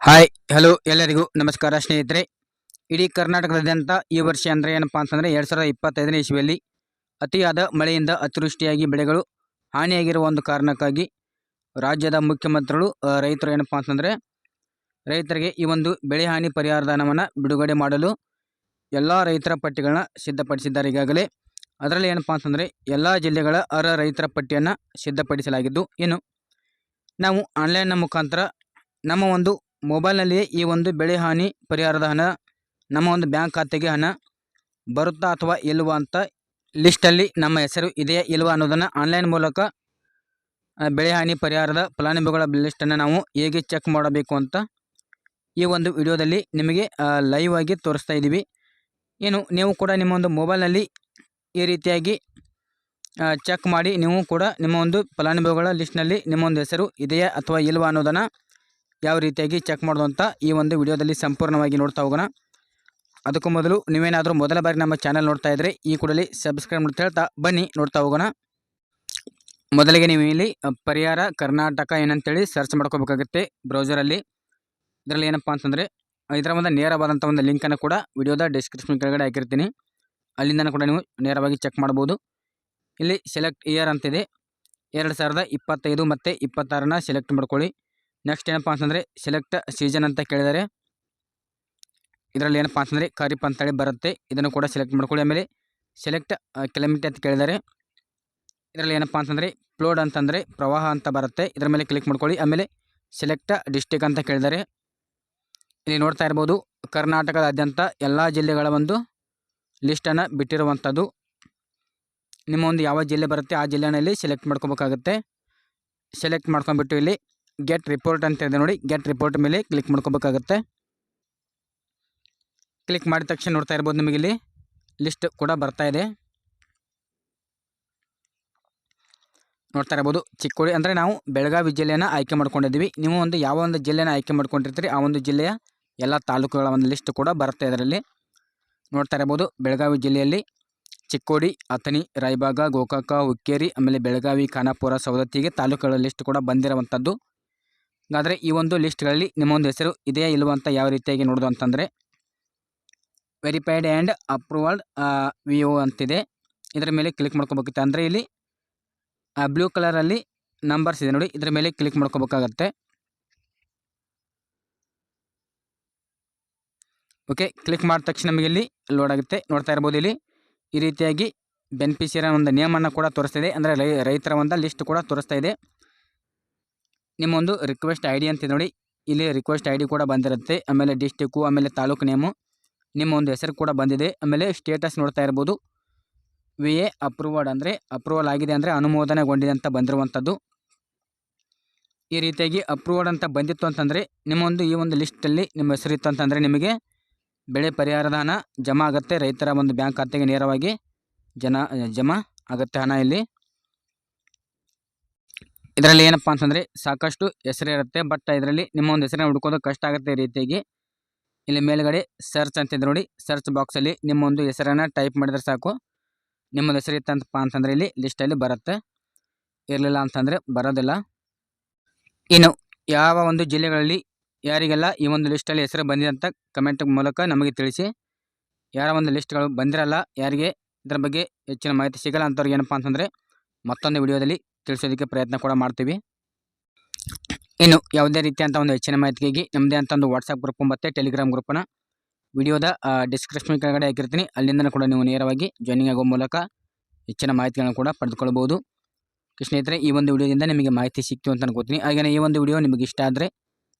Hi hello ಎಲ್ಲರಿಗೂ ನಮಸ್ಕಾರ ಸ್ನೇಹಿತರೆ. ಇಡೀ ಕರ್ನಾಟಕದಾದ್ಯಂತ ಈ ವರ್ಷ ಅಂದರೆ ಏನಪ್ಪಾ ಅಂತಂದರೆ ಎರಡು ಸಾವಿರದ ಇಪ್ಪತ್ತೈದನೇ ಇಸ್ವಿಯಲ್ಲಿ ಅತಿಯಾದ ಮಳೆಯಿಂದ ಅತಿವೃಷ್ಟಿಯಾಗಿ ಬೆಳೆಗಳು ಹಾನಿಯಾಗಿರುವ ಒಂದು ಕಾರಣಕ್ಕಾಗಿ ರಾಜ್ಯದ ಮುಖ್ಯಮಂತ್ರಿಗಳು ರೈತರು ಏನಪ್ಪಾ ಅಂತಂದರೆ ರೈತರಿಗೆ ಈ ಒಂದು ಬೆಳೆ ಹಾನಿ ಪರಿಹಾರದ ಹಣವನ್ನು ಬಿಡುಗಡೆ ಮಾಡಲು ಎಲ್ಲ ರೈತರ ಪಟ್ಟಿಗಳನ್ನ ಸಿದ್ಧಪಡಿಸಿದ್ದಾರೆ. ಈಗಾಗಲೇ ಅದರಲ್ಲಿ ಏನಪ್ಪಾ ಅಂತಂದರೆ ಎಲ್ಲ ಜಿಲ್ಲೆಗಳ ಅರ್ಹ ರೈತರ ಪಟ್ಟಿಯನ್ನು ಸಿದ್ಧಪಡಿಸಲಾಗಿದ್ದು. ಇನ್ನು ನಾವು ಆನ್ಲೈನ್ನ ಮುಖಾಂತರ ನಮ್ಮ ಒಂದು ಮೊಬೈಲ್ನಲ್ಲಿಯೇ ಈ ಒಂದು ಬೆಳೆ ಹಾನಿ ಪರಿಹಾರದ ಹಣ, ನಮ್ಮ ಒಂದು ಬ್ಯಾಂಕ್ ಖಾತೆಗೆ ಹಣ ಬರುತ್ತಾ ಅಥವಾ ಇಲ್ವಾ ಅಂತ ಲಿಸ್ಟಲ್ಲಿ ನಮ್ಮ ಹೆಸರು ಇದೆಯಾ ಇಲ್ವಾ ಅನ್ನೋದನ್ನು ಆನ್ಲೈನ್ ಮೂಲಕ ಬೆಳೆ ಹಾನಿ ಪರಿಹಾರದ ಫಲಾನುಭವಿಗಳ ಲಿಸ್ಟನ್ನು ನಾವು ಹೇಗೆ ಚೆಕ್ ಮಾಡಬೇಕು ಅಂತ ಈ ಒಂದು ವಿಡಿಯೋದಲ್ಲಿ ನಿಮಗೆ ಲೈವ್ ಆಗಿ ತೋರಿಸ್ತಾ ಇದ್ದೀವಿ. ಏನು, ನೀವು ಕೂಡ ನಿಮ್ಮ ಒಂದು ಮೊಬೈಲ್ನಲ್ಲಿ ಈ ರೀತಿಯಾಗಿ ಚೆಕ್ ಮಾಡಿ ನೀವು ಕೂಡ ನಿಮ್ಮ ಒಂದು ಫಲಾನುಭವಿಗಳ ಲಿಸ್ಟ್ನಲ್ಲಿ ನಿಮ್ಮ ಒಂದು ಹೆಸರು ಇದೆಯಾ ಅಥವಾ ಇಲ್ವಾ ಅನ್ನೋದನ್ನು ಯಾವ ರೀತಿಯಾಗಿ ಚೆಕ್ ಮಾಡೋದು ಅಂತ ಈ ಒಂದು ವಿಡಿಯೋದಲ್ಲಿ ಸಂಪೂರ್ಣವಾಗಿ ನೋಡ್ತಾ ಹೋಗೋಣ. ಅದಕ್ಕೂ ಮೊದಲು ನೀವೇನಾದರೂ ಮೊದಲ ಬಾರಿ ನಮ್ಮ ಚಾನಲ್ ನೋಡ್ತಾ ಇದ್ದರೆ ಈ ಕೂಡಲೇ ಸಬ್ಸ್ಕ್ರೈಬ್ ಅಂತ ಹೇಳ್ತಾ ಬನ್ನಿ, ನೋಡ್ತಾ ಹೋಗೋಣ. ಮೊದಲಿಗೆ ನೀವು ಇಲ್ಲಿ ಪರಿಹಾರ ಕರ್ನಾಟಕ ಏನಂತೇಳಿ ಸರ್ಚ್ ಮಾಡ್ಕೋಬೇಕಾಗುತ್ತೆ ಬ್ರೌಸರಲ್ಲಿ ಇದರಲ್ಲಿ ಏನಪ್ಪ ಅಂತಂದರೆ ಇದರ ಒಂದು ನೇರವಾದಂಥ ಒಂದು ಲಿಂಕನ್ನು ಕೂಡ ವಿಡಿಯೋದ ಡಿಸ್ಕ್ರಿಪ್ಷನ್ ಕೆಳಗಡೆ ಹಾಕಿರ್ತೀನಿ. ಅಲ್ಲಿಂದ ಕೂಡ ನೀವು ನೇರವಾಗಿ ಚೆಕ್ ಮಾಡ್ಬೋದು. ಇಲ್ಲಿ ಸೆಲೆಕ್ಟ್ ಇಯರ್ ಅಂತಿದೆ. ಎರಡು ಸಾವಿರದ ಇಪ್ಪತ್ತೈದು ಮತ್ತು ಇಪ್ಪತ್ತಾರನ್ನ ಸೆಲೆಕ್ಟ್ ಮಾಡ್ಕೊಳ್ಳಿ. ನೆಕ್ಸ್ಟ್ ಏನಪ್ಪ ಅಂತಂದರೆ ಸೆಲೆಕ್ಟ್ ಸೀಸನ್ ಅಂತ ಕೇಳಿದರೆ. ಇದರಲ್ಲಿ ಏನಪ್ಪ ಅಂತಂದರೆ ಖರೀಫ್ ಅಂತೇಳಿ ಬರುತ್ತೆ. ಇದನ್ನು ಕೂಡ ಸೆಲೆಕ್ಟ್ ಮಾಡ್ಕೊಳ್ಳಿ. ಆಮೇಲೆ ಸೆಲೆಕ್ಟ್ ಕಿಲೋಮೀಟರ್ ಅಂತ ಕೇಳಿದರೆ. ಇದರಲ್ಲಿ ಏನಪ್ಪ ಅಂತಂದರೆ ಫ್ಲೋಡ್ ಅಂತಂದರೆ ಪ್ರವಾಹ ಅಂತ ಬರುತ್ತೆ. ಇದರ ಮೇಲೆ ಕ್ಲಿಕ್ ಮಾಡ್ಕೊಳ್ಳಿ. ಆಮೇಲೆ ಸೆಲೆಕ್ಟ್ ಡಿಸ್ಟಿಕ್ ಅಂತ ಕೇಳಿದರೆ. ಇಲ್ಲಿ ನೋಡ್ತಾ ಇರ್ಬೋದು ಕರ್ನಾಟಕದಾದ್ಯಂತ ಎಲ್ಲ ಜಿಲ್ಲೆಗಳ ಒಂದು ಲಿಸ್ಟನ್ನು ಬಿಟ್ಟಿರುವಂಥದ್ದು. ನಿಮ್ಮ ಒಂದು ಯಾವ ಜಿಲ್ಲೆ ಬರುತ್ತೆ ಆ ಜಿಲ್ಲೆನಲ್ಲಿ ಸೆಲೆಕ್ಟ್ ಮಾಡ್ಕೋಬೇಕಾಗುತ್ತೆ. ಸೆಲೆಕ್ಟ್ ಮಾಡ್ಕೊಂಬಿಟ್ಟು ಇಲ್ಲಿ ಗೆಟ್ ರಿಪೋರ್ಟ್ ಅಂತ ಇದೆ ನೋಡಿ. ಗೆಟ್ ರಿಪೋರ್ಟ್ ಮೇಲೆ ಕ್ಲಿಕ್ ಮಾಡ್ಕೊಬೇಕಾಗುತ್ತೆ. ಕ್ಲಿಕ್ ಮಾಡಿದ ತಕ್ಷಣ ನೋಡ್ತಾ ಇರ್ಬೋದು ನಿಮಗೆ ಇಲ್ಲಿ ಲಿಸ್ಟ್ ಕೂಡ ಬರ್ತಾ ಇದೆ. ನೋಡ್ತಾ ಇರ್ಬೋದು ಚಿಕ್ಕೋಡಿ ಅಂದರೆ ನಾವು ಬೆಳಗಾವಿ ಜಿಲ್ಲೆಯನ್ನು ಆಯ್ಕೆ ಮಾಡ್ಕೊಂಡಿದ್ದೀವಿ. ನೀವು ಒಂದು ಯಾವ ಒಂದು ಜಿಲ್ಲೆನ ಆಯ್ಕೆ ಮಾಡ್ಕೊಂಡಿರ್ತೀರಿ ಆ ಒಂದು ಜಿಲ್ಲೆಯ ಎಲ್ಲ ತಾಲೂಕುಗಳ ಒಂದು ಲಿಸ್ಟ್ ಕೂಡ ಬರುತ್ತೆ ಇದರಲ್ಲಿ. ನೋಡ್ತಾ ಇರ್ಬೋದು ಬೆಳಗಾವಿ ಜಿಲ್ಲೆಯಲ್ಲಿ ಚಿಕ್ಕೋಡಿ, ಅಥಣಿ, ರಾಯಬಾಗ, ಗೋಕಾಕ, ಹುಕ್ಕೇರಿ, ಆಮೇಲೆ ಬೆಳಗಾವಿ, ಖಾನಾಪುರ ಸವದತ್ತಿಗೆ ತಾಲೂಕುಗಳ ಲಿಸ್ಟ್ ಕೂಡ ಬಂದಿರುವಂಥದ್ದು ಹಾಗಾದರೆ ಈ ಒಂದು ಲಿಸ್ಟ್ಗಳಲ್ಲಿ ನಿಮ್ಮ ಒಂದು ಹೆಸರು ಇದೆಯಾ ಇಲ್ವಾ ಅಂತ ಯಾವ ರೀತಿಯಾಗಿ ನೋಡೋದು ಅಂತಂದರೆ verified and approved V O ಅಂತಿದೆ. ಇದರ ಮೇಲೆ ಕ್ಲಿಕ್ ಮಾಡ್ಕೋಬೇಕಿತ್ತು. ಅಂದರೆ ಇಲ್ಲಿ ಬ್ಲೂ ಕಲರಲ್ಲಿ ನಂಬರ್ಸ್ ಇದೆ ನೋಡಿ, ಇದರ ಮೇಲೆ ಕ್ಲಿಕ್ ಮಾಡ್ಕೋಬೇಕಾಗತ್ತೆ. ಓಕೆ ಕ್ಲಿಕ್ ಮಾಡಿದ ತಕ್ಷಣ ನಮಗೆ ಇಲ್ಲಿ ಲೋಡ್ ಆಗುತ್ತೆ. ನೋಡ್ತಾ ಇರ್ಬೋದು ಇಲ್ಲಿ. ಈ ರೀತಿಯಾಗಿ ಬೆನಿಫಿಷಿಯರ ಒಂದು ನೇಮನ್ನು ಕೂಡ ತೋರಿಸ್ತಿದೆ. ಅಂದರೆ ರೈ, ರೈತರ ಒಂದು ಲಿಸ್ಟ್ ಕೂಡ ತೋರಿಸ್ತಾ ಇದೆ. ನಿಮ್ಮ ಒಂದು ರಿಕ್ವೆಸ್ಟ್ ಐ ಡಿ ಅಂತ ನೋಡಿ. ಇಲ್ಲಿ ರಿಕ್ವೆಸ್ಟ್ ಐ ಡಿ ಕೂಡ ಬಂದಿರುತ್ತೆ. ಆಮೇಲೆ ಡಿಸ್ಟಿಕ್ಕು ಆಮೇಲೆ ತಾಲೂಕು ನೇಮು. ನಿಮ್ಮ ಒಂದು ಹೆಸರು ಕೂಡ ಬಂದಿದೆ. ಆಮೇಲೆ ಸ್ಟೇಟಸ್ ನೋಡ್ತಾ ಇರ್ಬೋದು. ವಿ ಎ ಅಪ್ರೂವಡ್ ಅಂದರೆ ಅಪ್ರೂವಲ್ ಆಗಿದೆ ಅಂದರೆ ಅನುಮೋದನೆಗೊಂಡಿದೆ ಅಂತ ಬಂದಿರುವಂಥದ್ದು. ಈ ರೀತಿಯಾಗಿ ಅಪ್ರೂವಡ್ ಅಂತ ಬಂದಿತ್ತು ಅಂತಂದರೆ, ನಿಮ್ಮ ಒಂದು ಈ ಒಂದು ಲಿಸ್ಟಲ್ಲಿ ನಿಮ್ಮ ಹೆಸರಿತ್ತು ಅಂತಂದರೆ ನಿಮಗೆ ಬೆಳೆ ಪರಿಹಾರದ ಹಣ ಜಮಾ ಆಗುತ್ತೆ. ರೈತರ ಒಂದು ಬ್ಯಾಂಕ್ ಖಾತೆಗೆ ನೇರವಾಗಿ ಜನ, ಜಮಾ ಆಗುತ್ತೆ ಹಣ ಇಲ್ಲಿ. ಇದರಲ್ಲಿ ಏನಪ್ಪ ಅಂತಂದರೆ ಸಾಕಷ್ಟು ಹೆಸರು ಇರುತ್ತೆ. ಬಟ್ ಇದರಲ್ಲಿ ನಿಮ್ಮ ಒಂದು ಹೆಸರನ್ನ ಹುಡ್ಕೋದು ಕಷ್ಟ ಆಗುತ್ತೆ ಈ ರೀತಿಯಾಗಿ. ಇಲ್ಲಿ ಮೇಲ್ಗಡೆ ಸರ್ಚ್ ಅಂತಿದೆ ನೋಡಿ. ಸರ್ಚ್ ಬಾಕ್ಸಲ್ಲಿ ನಿಮ್ಮ ಒಂದು ಹೆಸರನ್ನು ಟೈಪ್ ಮಾಡಿದ್ರೆ ಸಾಕು. ನಿಮ್ಮದು ಹೆಸರು ಇತ್ತಂತಪ್ಪ ಅಂತಂದರೆ ಇಲ್ಲಿ ಲಿಸ್ಟಲ್ಲಿ ಬರುತ್ತೆ. ಇರಲಿಲ್ಲ ಅಂತಂದರೆ ಬರೋದಿಲ್ಲ. ಇನ್ನು ಯಾವ ಒಂದು ಜಿಲ್ಲೆಗಳಲ್ಲಿ ಯಾರಿಗೆಲ್ಲ ಈ ಒಂದು ಲಿಸ್ಟಲ್ಲಿ ಹೆಸರು ಬಂದಿದೆ ಅಂತ ಕಮೆಂಟ್ ಮೂಲಕ ನಮಗೆ ತಿಳಿಸಿ. ಯಾರ ಒಂದು ಲಿಸ್ಟ್ಗಳು ಬಂದಿರಲ್ಲ, ಯಾರಿಗೆ ಇದರ ಬಗ್ಗೆ ಹೆಚ್ಚಿನ ಮಾಹಿತಿ ಸಿಗಲ್ಲ ಅಂಥವ್ರಿಗೆ ಏನಪ್ಪ ಅಂತಂದರೆ ಮತ್ತೊಂದು ವಿಡಿಯೋದಲ್ಲಿ ತಿಳಿಸೋದಕ್ಕೆ ಪ್ರಯತ್ನ ಕೂಡ ಮಾಡ್ತೀವಿ. ಇನ್ನು ಯಾವುದೇ ರೀತಿಯಂಥ ಒಂದು ಹೆಚ್ಚಿನ ಮಾಹಿತಿಗಾಗಿ ನಮ್ಮದೇ ಅಂತ ಒಂದು ವಾಟ್ಸಪ್ ಗ್ರೂಪ್ ಮತ್ತು ಟೆಲಿಗ್ರಾಮ್ ಗ್ರೂಪನ್ನು ವಿಡಿಯೋದ ಡಿಸ್ಕ್ರಿಪ್ಷನ್ ಕೆಳಗಡೆ ಹಾಕಿರ್ತೀನಿ. ಅಲ್ಲಿಂದ ಕೂಡ ನೀವು ನೇರವಾಗಿ ಜಾಯ್ನಿಂಗ್ ಆಗೋ ಮೂಲಕ ಹೆಚ್ಚಿನ ಮಾಹಿತಿಗಳನ್ನು ಕೂಡ ಪಡೆದುಕೊಳ್ಬೋದು ಸ್ನೇಹಿತರೆ, ಈ ಒಂದು ವಿಡಿಯೋದಿಂದ ನಿಮಗೆ ಮಾಹಿತಿ ಸಿಕ್ತು ಅಂತ ಅನ್ಕೋತೀನಿ. ಹಾಗೆಯೇ ಈ ಒಂದು ವಿಡಿಯೋ ನಿಮಗೆ ಇಷ್ಟ ಆದರೆ